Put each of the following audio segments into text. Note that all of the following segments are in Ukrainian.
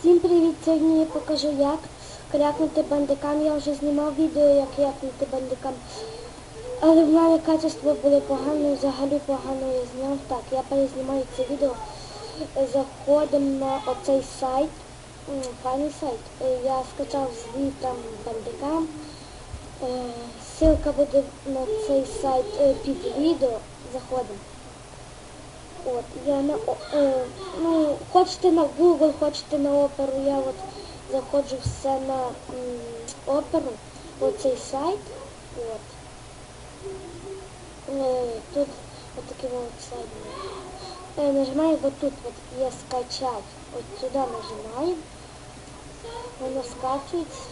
Всім привіт! Сьогодні я покажу, як крякнути бандикам. Я вже знімав відео, як крякнути бандикам. Але в мене качество було погане, взагалі погано я зняв. Так, я перезнімаю це відео. Заходимо на оцей сайт. Файний сайт. Я скачав звітом бандикам. Е, Ссылка буде на цей сайт е, під відео. Заходимо. От, я на е, ну, хочете на Google, хочете на оперу, я от заходжу все на м, оперу, оцей сайт. От. Е, тут от такий от сайт. Е, нажимаємо от тут, от є скачать. От сюди нажимаємо. Воно скачується.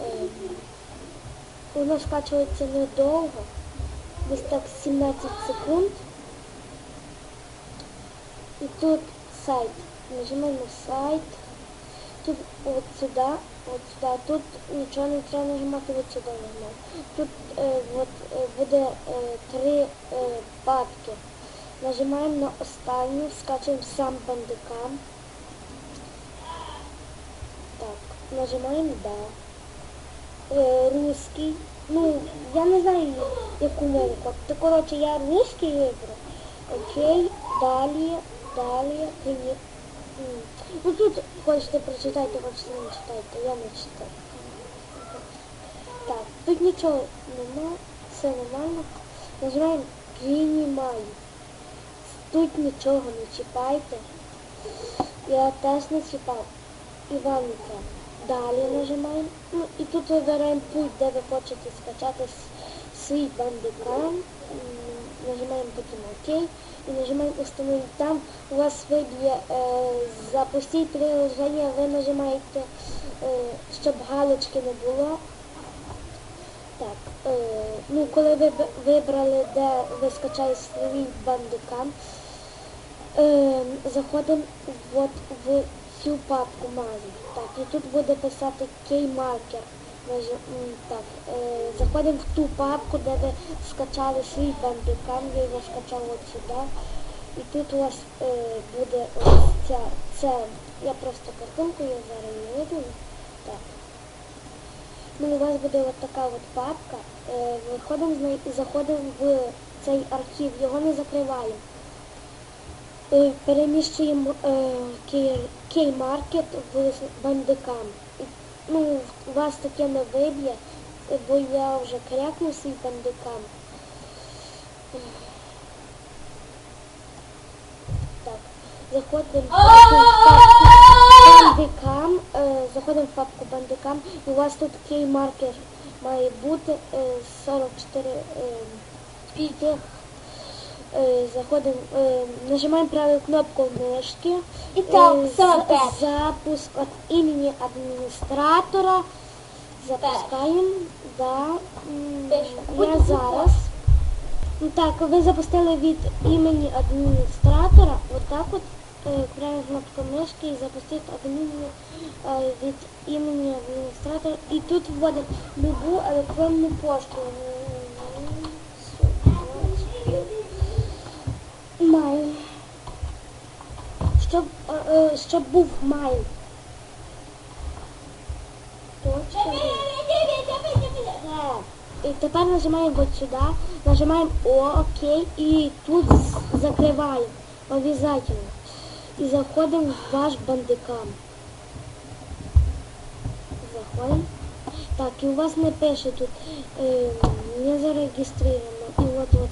Е, воно скачується недовго десь так 17 секунд. І тут сайт. Нажимаємо сайт. Тут от сюди, от сюди. Тут нічого не треба нажимати, от сюди нажимаємо. Тут е, от, е, буде е, три е, папки. Нажимаємо на останню, скачуємо сам бандикам. Так, нажимаємо да. Е, русский. Ну, я не знаю, яку мову. То, коротше, я русский вибрав. Окей, далі, далі, привіт. Ну тут хочете прочитайте, хочете не читайте, я не читаю. Так, тут нічого нема, все нормально. Нажимаємо приймаю. Тут нічого не чіпайте. Я теж не чіпав. Іванка. Далі нажимаємо. Тут вибираємо путь, де ви хочете скачати свій бандикам. Нажимаємо потім ОК і нажимаємо установити. Там у вас виб'є е, запустіть приложення, ви нажимаєте, е, щоб галочки не було. Так, е, ну коли ви вибрали, де ви скачаєте свій бандикам, заходимо от в цю папку мазі. Так, і тут буде писати кей-маркер. Так, е, заходимо в ту папку, де ви скачали свій бандикам, я його скачав от сюди. І тут у вас е, буде ось ця, це, я просто картинку, я зараз її видаю. Так. Ну, у вас буде от така от папка. Е, виходимо з неї і заходимо в цей архів, його не закриваємо. Переміщуємо кей- кей-маркет в бандикам. Ну, вас таке не виб'є, бо я вже крякнув свій бандикам. Так, заходимо в папку бандикам, е, заходимо в папку бандикам, і у вас тут кей-маркер має бути е, 44 е. Е, Заходимо, е, нажимаємо праву кнопку мишки. І так, Е. Запуск від імені адміністратора. Запускаємо. Да. Я зараз. Ну Так, ви запустили від імені адміністратора. Отак от е, правильна кнопка мишки і запустити е, від імені адміністратора. І тут вводимо любу електронну пошту. Майл. Щоб, е, е, щоб був майл. Точка. Е, І тепер нажимаємо от сюди, нажимаємо О, ОК і тут закриваємо обов'язково. І заходимо в ваш бандикам. Заходимо. Так, і у вас не пише тут е, не зареєстровано. І от от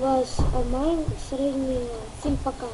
ваш онлайн середній. фильм пока.